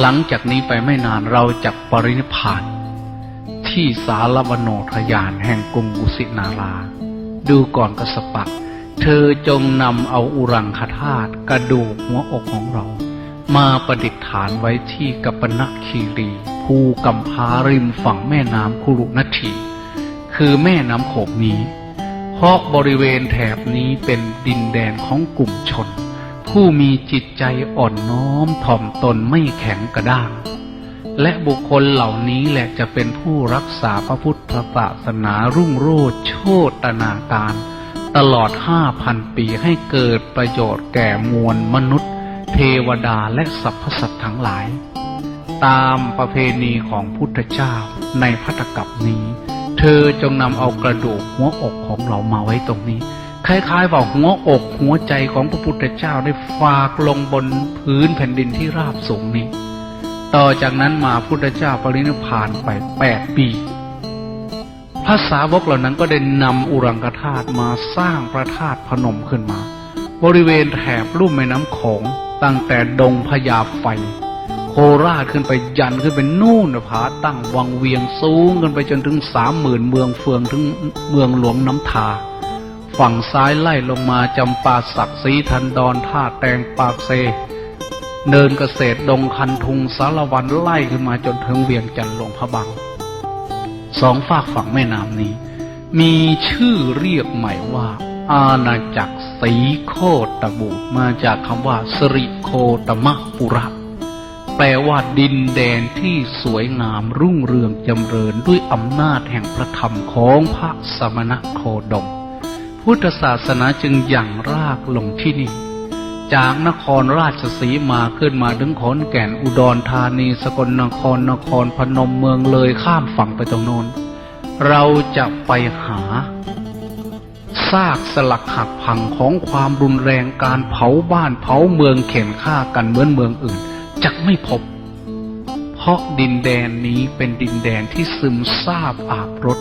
หลังจากนี้ไปไม่นานเราจะปรินิพพานที่สารวโนทยานแห่งกรุงกุสินารา ดูก่อนกสปะ เธอจงนำเอาอุรังคธาตุกระดูกหัวอกของเรา มาประดิษฐานไว้ที่กัปปนะคีรีภูกำพร้าริมฝั่งแม่น้ำคุรุนัตถีคือแม่น้ำโขงนี้เพราะบริเวณแถบนี้เป็นดินแดนของกลุ่มชน ผู้มีจิตใจอ่อนน้อมถ่อมตนไม่แข็งกระด้าง และบุคคลเหล่านี้แหละจะเป็นผู้รักษาพระพุทธศาสนารุ่งโรจน์โชตนาการ ตลอดห้าพันปีให้เกิดประโยชน์แก่มวลมนุษย์ เทวดาและสรรพสัตว์ทั้งหลาย ตามประเพณีของพุทธเจ้าในพัตตกับนี้ เธอจงนำเอากระดูกหัวอกของเรามาไว้ตรงนี้ คล้ายๆว่าหัวอกหัวใจของพระพุทธเจ้าได้ฝากลงบนพื้นแผ่นดินที่ราบสูงนี้ ต่อจากนั้นมาพุทธเจ้าปรินิพานไปแปดปีพระสาวกเหล่านั้นก็ได้นำอุรังคธาตุมาสร้างพระธาตุพนมขึ้นมา บริเวณแถบลุ่มแม่น้ำโขงตั้งแต่ดงพญาไฟ โคราชขึ้นไปยันขึ้นไปนู่นผาตั้งวังเวียงสูงขึ้นไปจนถึงสามหมื่นเมืองเฟืองถึงเมืองหลวงน้ำทา ฝั่งซ้ายไล่ลงมาจำปาสักสีทันดอนท่าแตงปากเซ เนินเกษตรดงคันทุงสารวันไล่ขึ้นมาจนถึงเวียงจันทร์หลวงพระบางสองฝากฝั่งแม่น้ำนี้ มีชื่อเรียกใหม่ว่า อาณาจักรสีโคตบูมาจากคำว่าสริโคตมะปุระแปลว่าดินแดนที่สวยงามรุ่งเรืองจำเริญด้วยอำนาจแห่งพระธรรมของพระสมณโคดม พุทธศาสนาจึงยั่งรากลงที่นี่ จากนครราชสีมาขึ้นมาถึงขอนแก่นอุดรธานี สกลนครนครพนมเมืองเลยข้ามฝั่งไปตรงโน้น เราจะไปหาซากสลักหักพังของความรุนแรงการเผาบ้านเผาเมืองเข็นฆ่ากันเหมือนเมืองอื่นจะไม่พบ เพราะดินแดนนี้เป็นดินแดนที่ซึมซาบอาบรส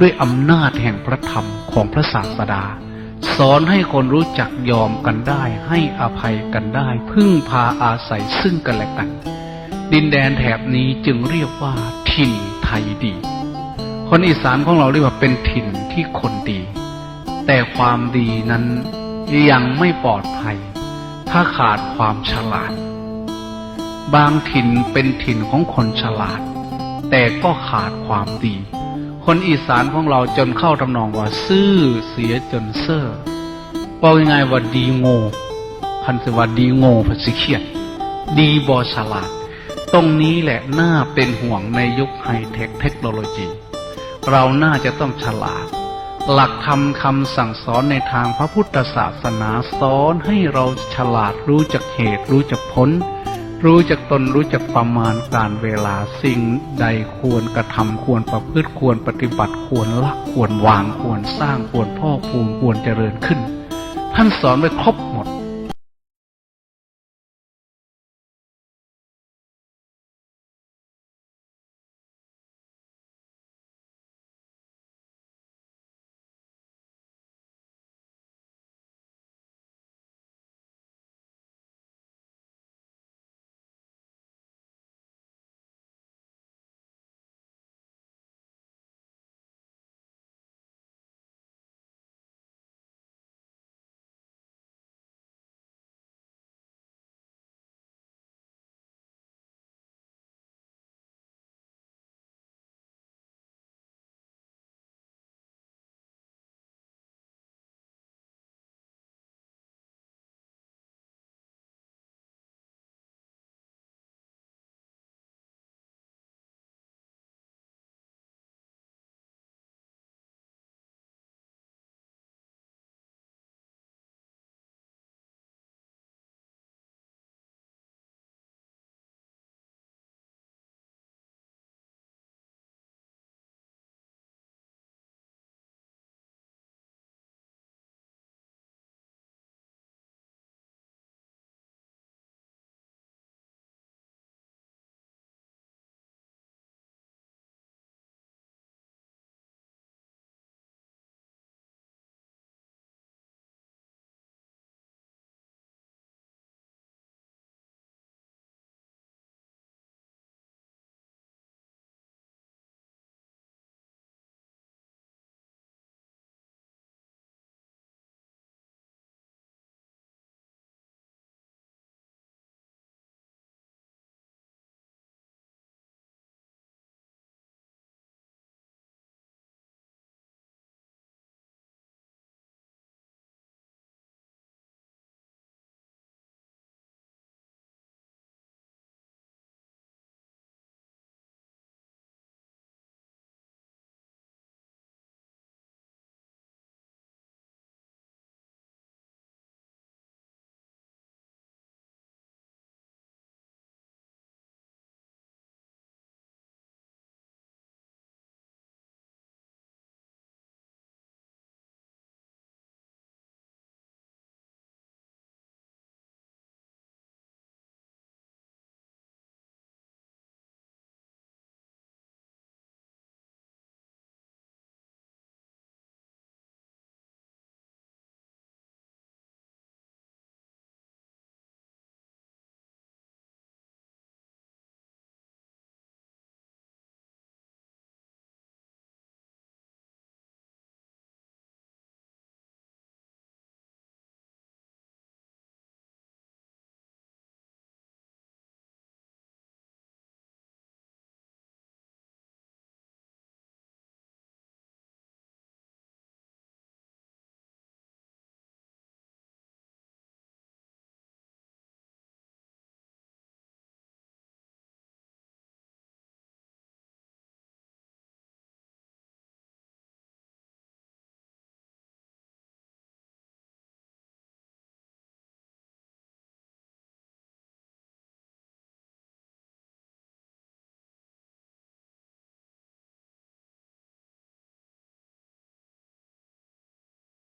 ด้วยอำนาจแห่งพระธรรมของพระศาสดา สอนให้คนรู้จักยอมกันได้ ให้อภัยกันได้ พึ่งพาอาศัยซึ่งกันและกัน ดินแดนแถบนี้จึงเรียกว่า ถิ่นไทยดี คนอีสานของเราเรียกว่าเป็นถิ่นที่คนดี แต่ความดีนั้นยังไม่ปลอดภัย ถ้าขาดความฉลาด บางถิ่นเป็นถิ่นของคนฉลาด แต่ก็ขาดความดี คนอีสานของเราจนเข้าทำนองว่า ซื่อเสียจนเซ่อบอกยังไงว่าดีโง่คันสว่าดีโง่พัสิเขียดดีบอฉลาด ตรงนี้แหละน่าเป็นห่วงในยุคไฮเทคเทคโนโลยี เราน่าจะต้องฉลาด หลักธรรมคำสั่งสอนในทางพระพุทธศาสนาสอนให้เราฉลาดรู้จักเหตุรู้จักผล รู้จักตนรู้จักประมาณการเวลาสิ่งใดควรกระทำควรประพฤติควรปฏิบัติควรละควรวางควรสร้างควรพ่อภูมิควรเจริญขึ้น ท่านสอนไว้ครบหมด